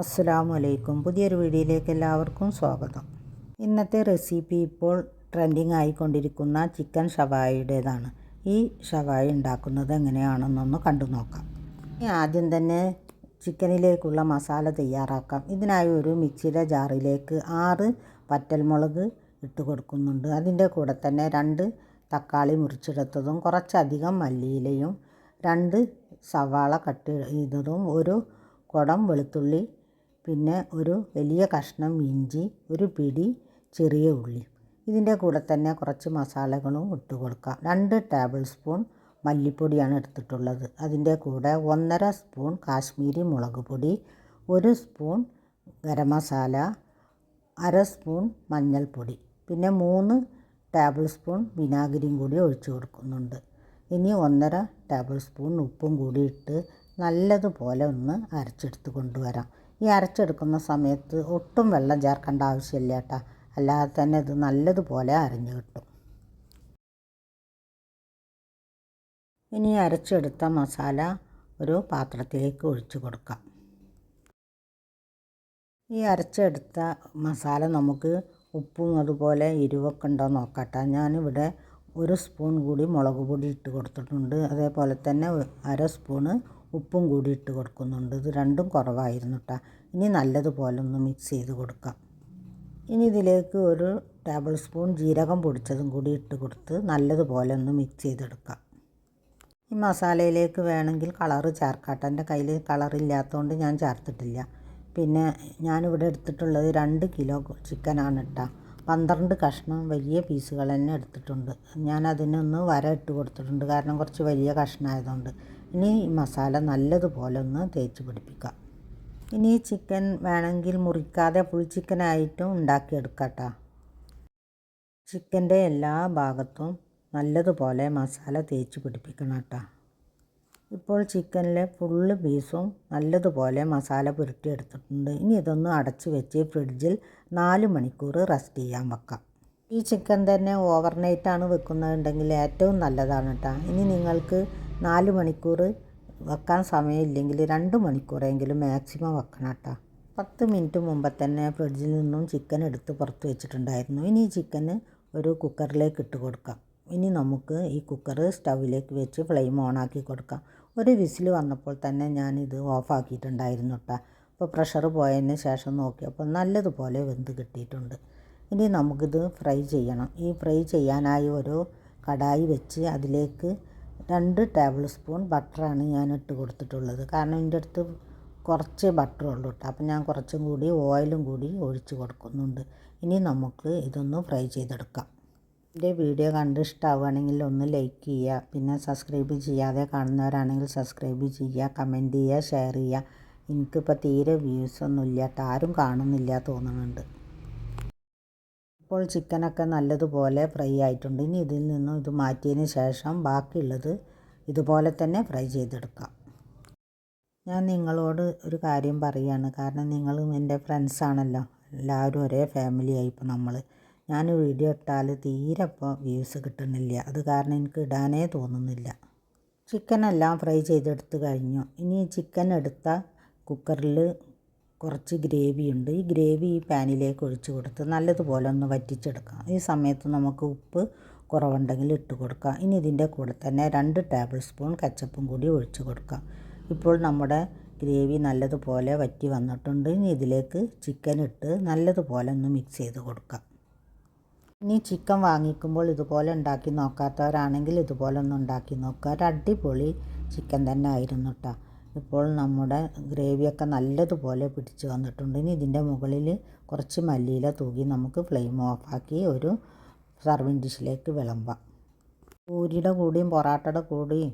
അസ്സലാമു വലൈക്കും പുതിയൊരു വീഡിയോയിലേക്ക് എല്ലാവർക്കും സ്വാഗതം. ഇന്നത്തെ റെസിപ്പി ഇപ്പോൾ ട്രെൻഡിങ് ആയിക്കൊണ്ടിരിക്കുന്ന ചിക്കൻ ഷവായിയുടേതാണ് ഈ ഷവായി ഉണ്ടാക്കുന്നത് എങ്ങനെയാണെന്നൊന്ന് കണ്ടു നോക്കാം. ആദ്യം തന്നെ ചിക്കനിലേക്കുള്ള മസാല തയ്യാറാക്കാം. ഇതിനായി ഒരു മിക്സിയുടെ ജാറിലേക്ക് ആറ് പറ്റൽമുളക് ഇട്ട് കൊടുക്കുന്നുണ്ട്. അതിന്റെ കൂടെ തന്നെ രണ്ട് തക്കാളി മുറിച്ചെടുത്തതും കുറച്ചധികം മല്ലിയിലയും രണ്ട് സവാള കട്ട് ചെയ്തതും ഒരു കുടം വെളുത്തുള്ളി പിന്നെ ഒരു വലിയ കഷ്ണം ഇഞ്ചി ഒരു പിടി ചെറിയ ഉള്ളി. ഇതിന്റെ കൂടെ തന്നെ കുറച്ച് മസാലകളും ഇട്ട് കൊടുക്കാം. രണ്ട് ടേബിൾ സ്പൂൺ മല്ലിപ്പൊടിയാണ് എടുത്തിട്ടുള്ളത്. അതിന്റെ കൂടെ ഒന്നര സ്പൂൺ കാശ്മീരി മുളക് പൊടി ഒരു സ്പൂൺ ഗരം മസാല അര സ്പൂൺ മഞ്ഞൾപ്പൊടി പിന്നെ മൂന്ന് ടേബിൾ സ്പൂൺ വിനാഗിരിയും കൂടി ഒഴിച്ചു കൊടുക്കുന്നുണ്ട്. ഇനി ഒന്നര ടേബിൾ സ്പൂൺ ഉപ്പും കൂടി ഇട്ട് നല്ലതുപോലെ ഒന്ന് അരച്ചെടുത്ത് കൊണ്ടുവരാം. ഈ അരച്ചെടുക്കുന്ന സമയത്ത് ഒട്ടും വെള്ളം ചേർക്കേണ്ട ആവശ്യമില്ല കേട്ടോ. അല്ലാതെ തന്നെ ഇത് നല്ലതുപോലെ അരഞ്ഞു കിട്ടും. ഇനി അരച്ചെടുത്ത മസാല ഒരു പാത്രത്തിലേക്ക് ഒഴിച്ചു കൊടുക്കാം. ഈ അരച്ചെടുത്ത മസാല നമുക്ക് ഉപ്പും അതുപോലെ എരിവൊക്കെ ഉണ്ടോ നോക്കട്ടെ. ഞാനിവിടെ ഒരു സ്പൂൺ കൂടി മുളക് പൊടി ഇട്ട് കൊടുത്തിട്ടുണ്ട്. അതേപോലെ തന്നെ അര സ്പൂണ് ഉപ്പും കൂടി ഇട്ട് കൊടുക്കുന്നുണ്ട്. ഇത് രണ്ടും കുറവായിരുന്നു കേട്ടോ ഇനി നല്ലതുപോലെ ഒന്ന് മിക്സ് ചെയ്ത് കൊടുക്കാം. ഇനി ഇതിലേക്ക് ഒരു ടേബിൾ സ്പൂൺ ജീരകം പൊടിച്ചതും കൂടി ഇട്ട് കൊടുത്ത് നല്ലതുപോലെ ഒന്ന് മിക്സ് ചെയ്തെടുക്കാം. ഈ മസാലയിലേക്ക് വേണമെങ്കിൽ കളറ് ചേർക്കാട്ടെ എന്റെ കയ്യിൽ കളറില്ലാത്തതുകൊണ്ട് ഞാൻ ചേർത്തിട്ടില്ല. പിന്നെ ഞാനിവിടെ എടുത്തിട്ടുള്ളത് രണ്ട് കിലോ ചിക്കനാണ് ഇട്ടാ പന്ത്രണ്ട് കഷ്ണം വലിയ പീസുകൾ തന്നെ എടുത്തിട്ടുണ്ട്. ഞാൻ അതിനൊന്ന് വര ഇട്ട് കൊടുത്തിട്ടുണ്ട്. കാരണം കുറച്ച് വലിയ കഷ്ണമായതുകൊണ്ട്. ഇനി ഈ മസാല നല്ലതുപോലെ ഒന്ന് തേച്ച് പിടിപ്പിക്കാം. ഇനി ചിക്കൻ വേണമെങ്കിൽ മുറിക്കാതെ ഫുൾ ചിക്കനായിട്ടും ഉണ്ടാക്കിയെടുക്കാം ചിക്കന്റെ എല്ലാ ഭാഗത്തും നല്ലതുപോലെ മസാല തേച്ച് പിടിപ്പിക്കണം കേട്ടോ ഇപ്പോൾ ചിക്കനിലെ ഫുള്ള് പീസും നല്ലതുപോലെ മസാല പുരട്ടിയെടുത്തിട്ടുണ്ട്. ഇനി ഇതൊന്ന് അടച്ച് വെച്ച് ഫ്രിഡ്ജിൽ നാല് മണിക്കൂർ റെസ്റ്റ് ചെയ്യാൻ വെക്കാം. ഈ ചിക്കൻ തന്നെ ഓവർനൈറ്റാണ് വെക്കുന്നതുണ്ടെങ്കിൽ ഏറ്റവും നല്ലതാണ് കേട്ടോ. ഇനി നിങ്ങൾക്ക് നാല് മണിക്കൂർ വെക്കാൻ സമയമില്ലെങ്കിൽ രണ്ട് മണിക്കൂറെങ്കിലും മാക്സിമം വെക്കണം കേട്ടോ. പത്ത് മിനിറ്റ് മുമ്പ് തന്നെ ഫ്രിഡ്ജിൽ നിന്നും ചിക്കൻ എടുത്ത് പുറത്ത് വെച്ചിട്ടുണ്ടായിരുന്നു. ഇനി ഈ ചിക്കന് ഒരു കുക്കറിലേക്ക് ഇട്ട് കൊടുക്കാം. ഇനി നമുക്ക് ഈ കുക്കർ സ്റ്റൗവിലേക്ക് വെച്ച് ഫ്ലെയിം ഓണാക്കി കൊടുക്കാം. ഒരു വിസിൽ വന്നപ്പോൾ തന്നെ ഞാനിത് ഓഫാക്കിയിട്ടുണ്ടായിരുന്നു കേട്ടോ. അപ്പോൾ പ്രഷർ പോയതിന് ശേഷം നോക്കിയപ്പോൾ നല്ലതുപോലെ വെന്ത് കിട്ടിയിട്ടുണ്ട്. ഇനി നമുക്കിത് ഫ്രൈ ചെയ്യണം. ഈ ഫ്രൈ ചെയ്യാനായി ഒരു കടായി വെച്ച് അതിലേക്ക് രണ്ട് ടേബിൾ സ്പൂൺ ബട്ടറാണ് ഞാൻ ഇട്ട് കൊടുത്തിട്ടുള്ളത്. കാരണം എന്റെ അടുത്ത് കുറച്ച് ബട്ടർ ഉള്ളൂ കേട്ടോ അപ്പം ഞാൻ കുറച്ചും കൂടി ഓയിലും കൂടി ഒഴിച്ച് കൊടുക്കുന്നുണ്ട്. ഇനി നമുക്ക് ഇതൊന്ന് ഫ്രൈ ചെയ്തെടുക്കാം. എന്റെ വീഡിയോ കണ്ട് ഇഷ്ടമാവുകയാണെങ്കിൽ ഒന്ന് ലൈക്ക് ചെയ്യുക. പിന്നെ സബ്സ്ക്രൈബ് ചെയ്യാതെ കാണുന്നവരാണെങ്കിൽ സബ്സ്ക്രൈബ് ചെയ്യുക കമന്റ് ചെയ്യുക ഷെയർ ചെയ്യുക. എനിക്കിപ്പോൾ തീരെ വ്യൂസ് ഒന്നും ഇല്ല കേട്ടോ ആരും കാണുന്നില്ല തോന്നുന്നുണ്ട്. ഇപ്പോൾ ചിക്കനൊക്കെ നല്ലതുപോലെ ഫ്രൈ ആയിട്ടുണ്ട്. ഇനി ഇതിൽ നിന്നും ഇത് മാറ്റിയതിന് ശേഷം ബാക്കിയുള്ളത് ഇതുപോലെ തന്നെ ഫ്രൈ ചെയ്തെടുക്കാം. ഞാൻ നിങ്ങളോട് ഒരു കാര്യം പറയുകയാണ് കാരണം നിങ്ങളും എന്റെ ഫ്രണ്ട്സാണല്ലോ എല്ലാവരും ഒരേ ഫാമിലിയായി ഇപ്പോൾ നമ്മൾ ഞാൻ വീഡിയോ ഇട്ടാൽ തീരെ ഇപ്പോൾ വ്യൂസ് കിട്ടുന്നില്ല. അത് കാരണം എനിക്ക് ഇടാനേ തോന്നുന്നില്ല. ചിക്കനെല്ലാം ഫ്രൈ ചെയ്തെടുത്ത് കഴിഞ്ഞു. ഇനി ചിക്കൻ എടുത്ത കുക്കറിൽ കുറച്ച് ഗ്രേവി ഉണ്ട് ഈ ഗ്രേവി ഈ പാനിലേക്ക് ഒഴിച്ച് കൊടുത്ത് നല്ലതുപോലെ ഒന്ന് വറ്റിച്ചെടുക്കാം. ഈ സമയത്ത് നമുക്ക് ഉപ്പ് കുറവുണ്ടെങ്കിൽ ഇട്ട് കൊടുക്കാം. ഇനി ഇതിന്റെ കൂടെ തന്നെ രണ്ട് ടേബിൾ സ്പൂൺ കച്ചപ്പും കൂടി ഒഴിച്ച് കൊടുക്കാം. ഇപ്പോൾ നമ്മുടെ ഗ്രേവി നല്ലതുപോലെ വറ്റി വന്നിട്ടുണ്ട്. ഇനി ഇതിലേക്ക് ചിക്കൻ ഇട്ട് നല്ലതുപോലെ ഒന്ന് മിക്സ് ചെയ്ത് കൊടുക്കാം. ഇനി ചിക്കൻ വാങ്ങിക്കുമ്പോൾ ഇതുപോലെ ഉണ്ടാക്കി നോക്കാത്തവരാണെങ്കിൽ ഇതുപോലെ ഒന്ന് ഉണ്ടാക്കി നോക്കുക. ഒരു അടിപൊളി ചിക്കൻ തന്നെ ആയിരുന്നു കേട്ടോ ഇപ്പോൾ നമ്മുടെ ഗ്രേവിയൊക്കെ നല്ലതുപോലെ പിടിച്ച് വന്നിട്ടുണ്ട്. ഇനി ഇതിന്റെ മുകളിൽ കുറച്ച് മല്ലിയില തൂകി നമുക്ക് ഫ്ലെയിം ഓഫാക്കി ഒരു സർവിങ് ഡിഷിലേക്ക് വിളമ്പാം. പൂരിയുടെ കൂടിയും പൊറാട്ടയുടെ കൂടിയും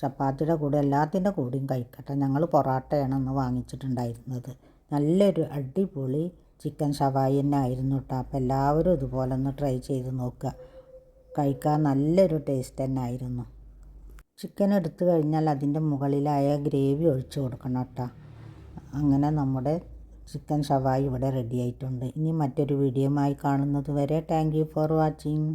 ചപ്പാത്തിയുടെ കൂടെ എല്ലാത്തിന്റെ കൂടിയും കഴിക്കട്ടെ. ഞങ്ങൾ പൊറാട്ടയാണ് അന്ന് വാങ്ങിച്ചിട്ടുണ്ടായിരുന്നത്. നല്ലൊരു അടിപൊളി ചിക്കൻ ഷവായി തന്നെ ആയിരുന്നു കേട്ടോ. അപ്പോൾ എല്ലാവരും ഇതുപോലെ ഒന്ന് ട്രൈ ചെയ്ത് നോക്കുക. കഴിക്കാൻ നല്ലൊരു ടേസ്റ്റ് തന്നെ ആയിരുന്നു. ചിക്കൻ എടുത്തു കഴിഞ്ഞാൽ അതിന്റെ മുകളിലായ ഗ്രേവി ഒഴിച്ചു കൊടുക്കണം കേട്ടോ. അങ്ങനെ നമ്മുടെ ചിക്കൻ ഷവായി ഇവിടെ റെഡി ആയിട്ടുണ്ട്. ഇനി മറ്റൊരു വീഡിയോയുമായി കാണുന്നത് വരെ താങ്ക് യു ഫോർ വാച്ചിങ്